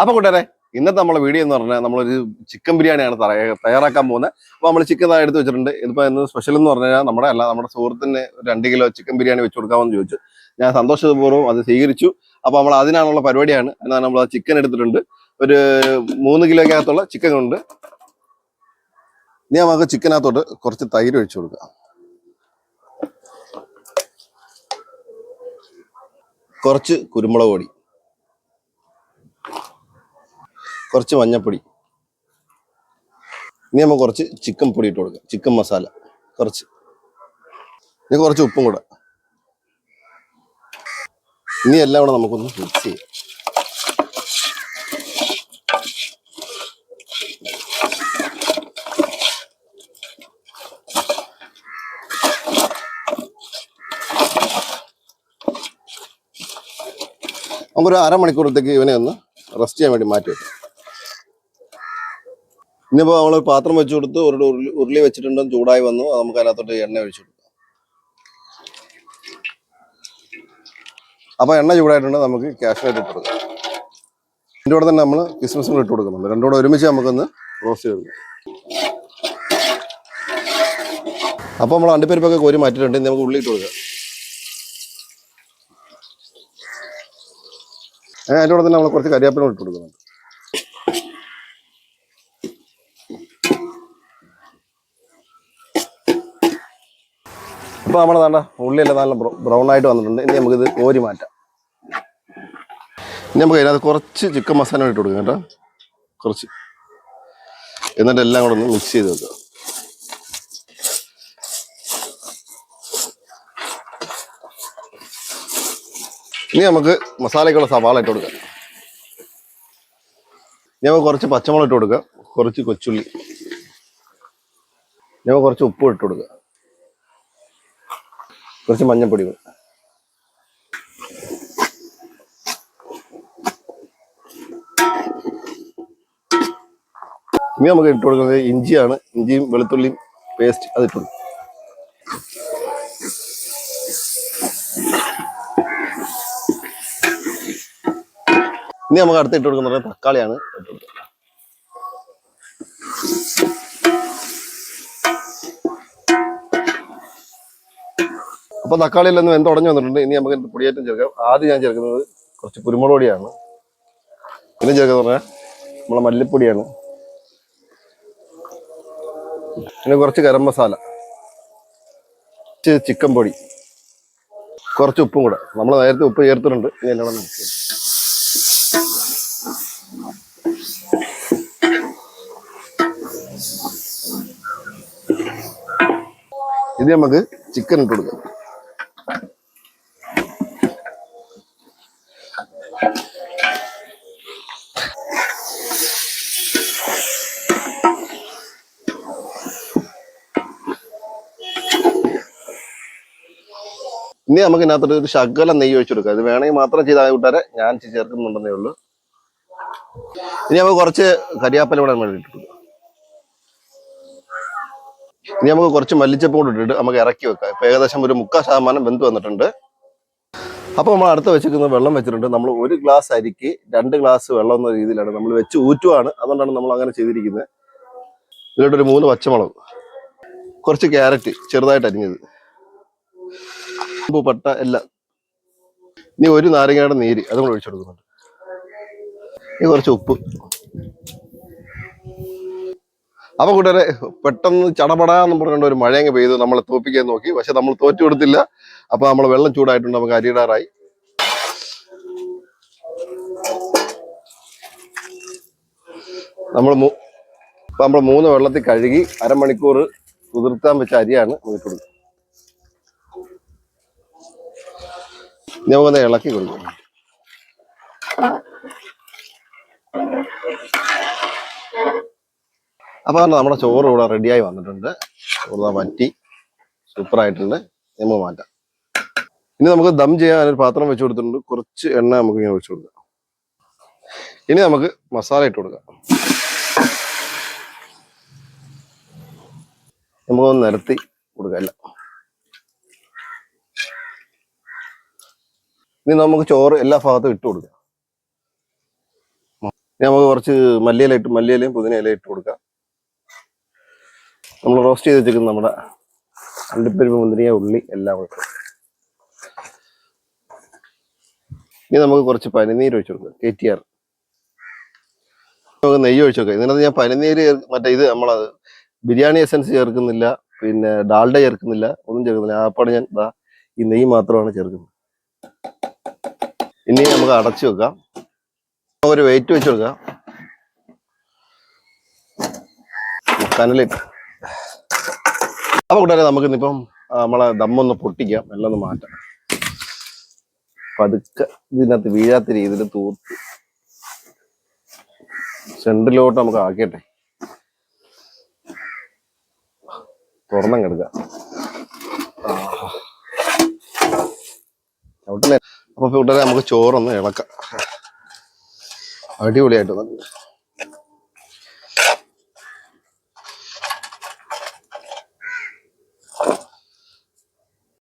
അപ്പൊ കൂട്ടരെ ഇന്നത്തെ നമ്മളെ വീഡിയോ എന്ന് പറഞ്ഞാൽ നമ്മളൊരു ചിക്കൻ ബിരിയാണിയാണ് തയ്യാ- തയ്യാറാക്കാൻ പോകുന്നത്. അപ്പൊ നമ്മൾ ചിക്കൻ എടുത്ത് വെച്ചിട്ടുണ്ട്. ഇതിപ്പോ ഇന്ന് സ്പെഷ്യൽ എന്ന് പറഞ്ഞാൽ നമ്മുടെ അല്ല നമ്മുടെ സുഹൃത്തിന് രണ്ട് കിലോ ചിക്കൻ ബിരിയാണി വെച്ച് കൊടുക്കാമെന്ന് ചോദിച്ചു. ഞാൻ സന്തോഷപൂർവം അത് സ്വീകരിച്ചു. അപ്പൊ നമ്മൾ അതിനാണുള്ള പരിപാടിയാണ്. എന്നാൽ നമ്മൾ ആ ചിക്കൻ എടുത്തിട്ടുണ്ട്. ഒരു മൂന്ന് കിലോയ്ക്കകത്തുള്ള ചിക്കൻ ഉണ്ട്. ഇനി നമുക്ക് ചിക്കനകത്തോട്ട് കുറച്ച് തൈര് ഒഴിച്ചു കൊടുക്കാം. കുറച്ച് കുരുമുളക് പൊടി. കുറച്ച് മഞ്ഞപ്പൊടി. ഇനി നമുക്ക് കുറച്ച് ചിക്കൻ പൊടി ഇട്ട് കൊടുക്കാം. ചിക്കൻ മസാല കുറച്ച്. ഇനി കുറച്ച് ഉപ്പും കൂടെ. ഇനി എല്ലാം കൂടെ നമുക്കൊന്ന് മിക്സ് ചെയ്യാം. നമുക്കൊരു അരമണിക്കൂറത്തേക്ക് ഇവനെ ഒന്ന് റെസ്റ്റ് ചെയ്യാൻ വേണ്ടി മാറ്റി വെക്കാം. ഇനിയിപ്പോൾ നമ്മൾ പാത്രം വെച്ച് കൊടുത്ത് ഒരു ഉരുളി ഉരുളി വെച്ചിട്ടുണ്ട് ചൂടായി വന്നു. നമുക്ക് അതിനകത്തോട്ട് എണ്ണ ഒഴിച്ചു കൊടുക്കാം. അപ്പോൾ എണ്ണ ചൂടായിട്ടുണ്ട്. നമുക്ക് കാഷ്നട്ട് ഇട്ട് കൊടുക്കാം. ഇതിന്റെ കൂടെ തന്നെ നമ്മൾ കിസ്മിസും കൂടെ ഇട്ട് കൊടുക്കുന്നുണ്ട് രണ്ടും കൂടെ ഒരുമിച്ച് നമുക്കൊന്ന് റോസ്റ്റ് ചെയ്തെടുക്കാം. അപ്പോൾ നമ്മൾ അണ്ടിപ്പരിപ്പൊക്കെ കോരി മാറ്റിയിട്ടുണ്ട്. നമുക്ക് ഉള്ളി ഇട്ട് കൊടുക്കാം. അതിന്റെ കൂടെ തന്നെ നമ്മൾ കുറച്ച് കരിയാപ്പിലും ഇട്ട് കൊടുക്കുന്നുണ്ട്. ഇപ്പൊ നമ്മുടെ നല്ല ഉള്ളിയെല്ലാം നല്ല ബ്രൗൺ ആയിട്ട് വന്നിട്ടുണ്ട്. ഇനി നമുക്കിത് കോരി മാറ്റാം. ഇനി നമുക്ക് അതിനകത്ത് കുറച്ച് ചിക്കൻ മസാല ഇട്ട് കൊടുക്കാം കേട്ടോ. കുറച്ച്. എന്നിട്ട് എല്ലാം കൂടെ ഒന്ന് മിക്സ് ചെയ്ത് വെക്കുക ഇനി നമുക്ക് മസാലയ്ക്കുള്ള സവാള ഇട്ട് കൊടുക്കാം. ഇനി നമുക്ക് കുറച്ച് പച്ചമുളക് ഇട്ട് കൊടുക്കുക കുറച്ച് കൊച്ചുള്ളി. ഇനി നമുക്ക് കുറച്ച് ഉപ്പ് ഇട്ട് കൊടുക്കുക കുറച്ച് മഞ്ഞൾപ്പൊടി. ഇനി നമുക്ക് ഇട്ട് കൊടുക്കുന്നത് ഇഞ്ചിയാണ്. ഇഞ്ചിയും വെളുത്തുള്ളിയും പേസ്റ്റ് അത് ഇട്ട് ഇനി നമുക്ക് അടുത്ത് ഇട്ട് കൊടുക്കുന്നത് തക്കാളിയാണ്. അപ്പൊ തക്കാളിയിൽ ഒന്ന് വെന്ത് ഉടഞ്ഞു വന്നിട്ടുണ്ട്. ഇനി നമുക്ക് എന്ത് പൊടിയേറ്റം ചേർക്കാം. ആദ്യം ഞാൻ ചേർക്കുന്നത് കുറച്ച് കുരുമുളക് പൊടിയാണ് പിന്നെ ചേർക്കുന്നത് പറഞ്ഞാൽ നമ്മളെ മല്ലിപ്പൊടിയാണ്. പിന്നെ കുറച്ച് ഗരം മസാല. ചിക്കൻ പൊടി. കുറച്ച് ഉപ്പും കൂടെ. നമ്മൾ നേരത്തെ ഉപ്പ് ചേർത്തിട്ടുണ്ട്. ഇനി എല്ലാം ഇത് നമുക്ക് ചിക്കൻ ഇട്ട് കൊടുക്കാം. ഇനി നമുക്ക് ഇതിനകത്തോട്ട് ഒരു ശകലം നെയ്യ് ഒഴിച്ചു ഇത് വേണമെങ്കിൽ മാത്രം ചെയ്താൽ കൂട്ടാരെ ഞാൻ ചേർക്കുന്നുണ്ടെന്നേ ഉള്ളൂ. ഇനി നമുക്ക് കുറച്ച് കരിയാപ്പല കൂടെ നമ്മൾ ഇട്ടിട്ടു ഇനി നമുക്ക് കുറച്ച് മല്ലിച്ചപ്പ് കൂടെ ഇട്ടിട്ട് നമുക്ക് ഇറക്കി വെക്കാം. ഇപ്പൊ ഏകദേശം ഒരു മുക്കാൽ ശതമാനം വെന്ത് വന്നിട്ടുണ്ട്. അപ്പൊ നമ്മൾ അടുത്ത് വെച്ചിരിക്കുന്ന വെള്ളം വെച്ചിട്ടുണ്ട്. നമ്മൾ ഒരു ഗ്ലാസ് അരിക്ക് രണ്ട് ഗ്ലാസ് വെള്ളം എന്ന രീതിയിലാണ് നമ്മൾ വെച്ച് ഊറ്റുവാണ്. അതുകൊണ്ടാണ് നമ്മൾ അങ്ങനെ ചെയ്തിരിക്കുന്നത്. ഇതിലോട്ടൊരു മൂന്ന് പച്ചമുളക്. കുറച്ച് ക്യാരറ്റ് ചെറുതായിട്ട് അരിഞ്ഞത്. പട്ട എല്ലാം ഇനി ഒരു നാരങ്ങയുടെ നീര് അതും കൂടെ ഒഴിച്ചു കൊടുക്കുന്നുണ്ട്. ഇനി കുറച്ച് ഉപ്പ്. അപ്പൊ കൂട്ടുകാരെ പെട്ടെന്ന് ചടപടാന്ന് പറഞ്ഞുകൊണ്ട് ഒരു മഴയങ്ങ് പെയ്തു. നമ്മളെ തോപ്പിക്കാൻ നോക്കി. പക്ഷെ നമ്മൾ തോറ്റു കൊടുത്തില്ല. അപ്പൊ നമ്മൾ വെള്ളം ചൂടായിട്ടുണ്ട്. നമുക്ക് അരിയിടാറായി നമ്മൾ നമ്മൾ മൂന്ന് വെള്ളത്തിൽ കഴുകി അരമണിക്കൂർ കുതിർത്താൻ വെച്ച അരിയാണ് നമുക്ക് ഇട്ട് കൊടുക്കുന്നത് ഇനി നമുക്കൊന്ന് ഇളക്കി കൊടുക്കും. അപ്പൊ പറഞ്ഞാ നമ്മുടെ ചോറ് ഇവിടെ റെഡിയായി വന്നിട്ടുണ്ട്. ചോറ് വറ്റി. ഇനി നമുക്ക് മാറ്റാം. ഇനി നമുക്ക് ദം ചെയ്യാൻ ഒരു പാത്രം വെച്ച് കൊടുത്തിട്ടുണ്ട്. കുറച്ച് എണ്ണ നമുക്ക് ഇങ്ങനെ ഒഴിച്ചു കൊടുക്കാം. ഇനി നമുക്ക് മസാല ഇട്ട് കൊടുക്കാം. നമുക്കൊന്ന് നിരത്തി കൊടുക്കാം എല്ലാം. ഇനി നമുക്ക് ചോറ് എല്ലാ ഭാഗത്തും ഇട്ട് കൊടുക്കാം. ഇനി നമുക്ക് കുറച്ച് മല്ലിയില ഇട്ട് മല്ലിയിലയും പുതിനയിലയും ഇട്ട് കൊടുക്കാം. നമ്മൾ റോസ്റ്റ് ചെയ്ത് വെച്ചിരിക്കുന്ന നമ്മുടെ അണ്ടിപ്പരിപ്പ് മുന്തിരിയ ഉള്ളി എല്ലാം കൂടെ. ഇനി നമുക്ക് കുറച്ച് പനിനീര് ഒഴിച്ചു കൊടുക്കാം. K T R. നമുക്ക് നെയ്യ് ഒഴിച്ചു നോക്കാം ഇതിനകത്ത് ഞാൻ പനിനീര് മറ്റേ ഇത് നമ്മളത് ബിരിയാണി എസൻസ് ചേർക്കുന്നില്ല പിന്നെ ഡാൽഡ ചേർക്കുന്നില്ല ഒന്നും ചേർക്കുന്നില്ല. ആപ്പാട് ഞാൻ ഈ നെയ്യ് മാത്രമാണ് ചേർക്കുന്നത്. ഇനി നമുക്ക് അടച്ചു വെക്കാം. ഒരു വെയിറ്റ് വെച്ച് കൊടുക്കാം. കനലിട്ട് അപ്പൊ കൂട്ടുകാരെ നമുക്ക് ഇന്നിപ്പം നമ്മളെ ദമ്മൊന്ന് പൊട്ടിക്കാം. എല്ലാം ഒന്ന് മാറ്റാം. പതുക്കെ ഇതിനകത്ത് വീഴാത്ത രീതിയിൽ തൂത്ത് സെന്ററിലോട്ട് നമുക്ക് ആക്കിയട്ടെ. തുറന്നും കിടക്കുക അവിടെ അപ്പൊ കൂട്ടുകാരെ നമുക്ക് ചോറൊന്ന് ഇളക്കാം. അടിപൊളിയായിട്ട്